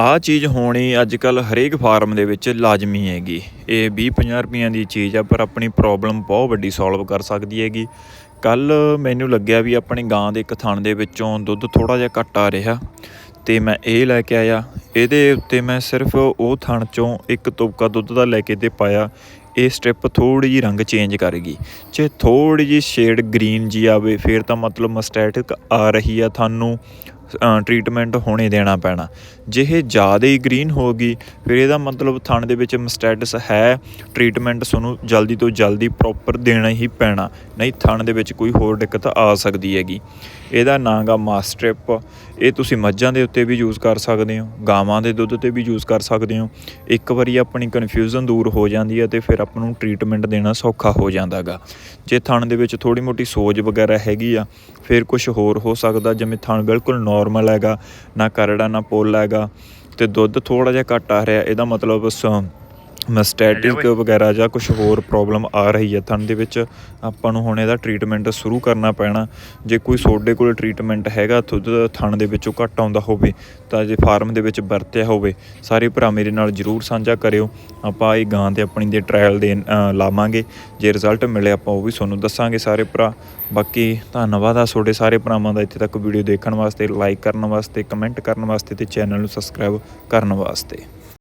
ਆਹ ਚੀਜ਼ ਹੋਣੀ ਅੱਜ ਕੱਲ ਹਰੇਕ ਫਾਰਮ ਦੇ ਵਿੱਚ ਲਾਜ਼ਮੀ ਹੈਗੀ। ਇਹ 20 50 ਰੁਪਈਆਂ ਦੀ ਚੀਜ਼ ਆ, ਪਰ ਆਪਣੀ ਪ੍ਰੋਬਲਮ ਬਹੁਤ ਵੱਡੀ ਸੋਲਵ ਕਰ ਸਕਦੀ ਹੈਗੀ। ਕੱਲ ਮੈਨੂੰ ਲੱਗਿਆ ਵੀ ਆਪਣੇ ਗਾਂ ਦੇ ਇੱਕ ਥਣ ਦੇ ਵਿੱਚੋਂ ਦੁੱਧ ਥੋੜਾ ਜਿਹਾ ਘੱਟ ਆ ਰਿਹਾ ਤੇ ਮੈਂ ਇਹ ਲੈ ਕੇ ਆਇਆ। ਇਹਦੇ ਉੱਤੇ ਮੈਂ ਸਿਰਫ ਉਹ ਥਣ ਚੋਂ ਇੱਕ ਤੁਪਕਾ ਦੁੱਧ ਦਾ ਲੈ ਕੇ ਤੇ ਪਾਇਆ। ਇਹ ਸਟ੍ਰਿਪ ਥੋੜੀ ਜਿਹੀ ਰੰਗ ਚੇਂਜ ਕਰੇਗੀ। ਜੇ ਥੋੜੀ ਜਿਹੀ ਸ਼ੇਡ ਗ੍ਰੀਨ ਜੀ ਆਵੇ, ਫਿਰ ਤਾਂ ਮਤਲਬ ਮਸਟੈਟਿਕ ਆ ਰਹੀ ਆ, ਤੁਹਾਨੂੰ ਟ੍ਰੀਟਮੈਂਟ ਹੋਣੇ ਦੇਣਾ ਪੈਣਾ। ਜੇ ਇਹ ਜ਼ਿਆਦਾ ਹੀ ਗ੍ਰੀਨ ਹੋ ਗਈ, ਫਿਰ ਇਹਦਾ ਮਤਲਬ ਥਣ ਦੇ ਵਿੱਚ ਮਸਟੈਟਸ ਹੈ ਟ੍ਰੀਟਮੈਂਟ ਤੁਹਾਨੂੰ ਜਲਦੀ ਤੋਂ ਜਲਦੀ ਪ੍ਰੋਪਰ ਦੇਣਾ ਹੀ ਪੈਣਾ। ਨਹੀਂ, ਥਣ ਦੇ ਵਿੱਚ ਕੋਈ ਹੋਰ ਦਿੱਕਤ ਆ ਸਕਦੀ ਹੈਗੀ। ਇਹਦਾ ਨਾਂ ਗਾ ਮਾਸਟ੍ਰਿਪ ਇਹ ਤੁਸੀਂ ਮੱਝਾਂ ਦੇ ਉੱਤੇ ਵੀ ਯੂਜ਼ ਕਰ ਸਕਦੇ ਹੋ, ਗਾਵਾਂ ਦੇ ਦੁੱਧ ਤੇ ਵੀ ਯੂਜ਼ ਕਰ ਸਕਦੇ ਹੋ। ਇੱਕ ਵਾਰੀ ਆਪਣੀ ਕਨਫਿਊਜ਼ਨ ਦੂਰ ਹੋ ਜਾਂਦੀ ਹੈ ਤੇ ਫਿਰ ਆਪਾਂ ਨੂੰ ਟ੍ਰੀਟਮੈਂਟ ਦੇਣਾ ਸੌਖਾ ਹੋ ਜਾਂਦਾਗਾ। ਜੇ ਥਣ ਦੇ ਵਿੱਚ ਥੋੜੀ ਮੋਟੀ ਸੋਜ ਵਗੈਰਾ ਹੈਗੀ ਆ, ਫਿਰ ਕੁਝ ਹੋਰ ਹੋ ਸਕਦਾ, ਜਿਵੇਂ ਥਣ ਬਿਲਕੁਲ ਨਾਰਮਲ ਹੈਗਾ, ਨਾ ਕਰੜਾ, ਨਾ ਪੋਲਾ ਹੈਗਾ, ਤੇ ਦੁੱਧ ਥੋੜਾ ਜਿਹਾ ਘੱਟ ਆ ਰਿਹਾ, ਇਹਦਾ ਮਤਲਬ ਮਸਟੈਟਿਕ ਵਗੈਰਾ ਜਾਂ ਕੁਝ ਹੋਰ ਪ੍ਰੋਬਲਮ ਆ ਰਹੀ ਹੈ ਥਣ ਦੇ ਵਿੱਚ ਆਪਾਂ ਨੂੰ ਹੁਣ ਇਹਦਾ ਟ੍ਰੀਟਮੈਂਟ ਸ਼ੁਰੂ ਕਰਨਾ ਪੈਣਾ। ਜੇ ਕੋਈ ਤੁਹਾਡੇ ਕੋਲ ਟ੍ਰੀਟਮੈਂਟ ਹੈਗਾ ਥਣ ਦੇ ਵਿੱਚੋਂ ਘੱਟ ਆਉਂਦਾ ਹੋਵੇ ਤਾਂ ਜੇ ਫਾਰਮ ਦੇ ਵਿੱਚ ਵਰਤਿਆ ਹੋਵੇ ਸਾਰੇ ਭਰਾ ਮੇਰੇ ਨਾਲ ਜਰੂਰ ਸਾਂਝਾ ਕਰਿਓ। ਆਪਾਂ ਇਹ ਗਾਂ ਤੇ ਆਪਣੀ ਦੇ ਟ੍ਰਾਇਲ ਦੇ ਲਾਵਾਂਗੇ। ਜੇ ਰਿਜ਼ਲਟ ਮਿਲੇ ਆਪਾਂ ਉਹ ਵੀ ਤੁਹਾਨੂੰ ਦੱਸਾਂਗੇ ਸਾਰੇ ਭਰਾ। ਬਾਕੀ ਧੰਨਵਾਦ ਆ ਤੁਹਾਡੇ ਸਾਰੇ ਭਰਾਵਾਂ ਦਾ ਇੱਥੇ ਤੱਕ ਵੀਡੀਓ ਦੇਖਣ ਵਾਸਤੇ ਲਾਈਕ ਕਰਨ ਵਾਸਤੇ ਕਮੈਂਟ ਕਰਨ ਵਾਸਤੇ ਤੇ ਚੈਨਲ ਨੂੰ ਸਬਸਕ੍ਰਾਈਬ ਕਰਨ ਵਾਸਤੇ।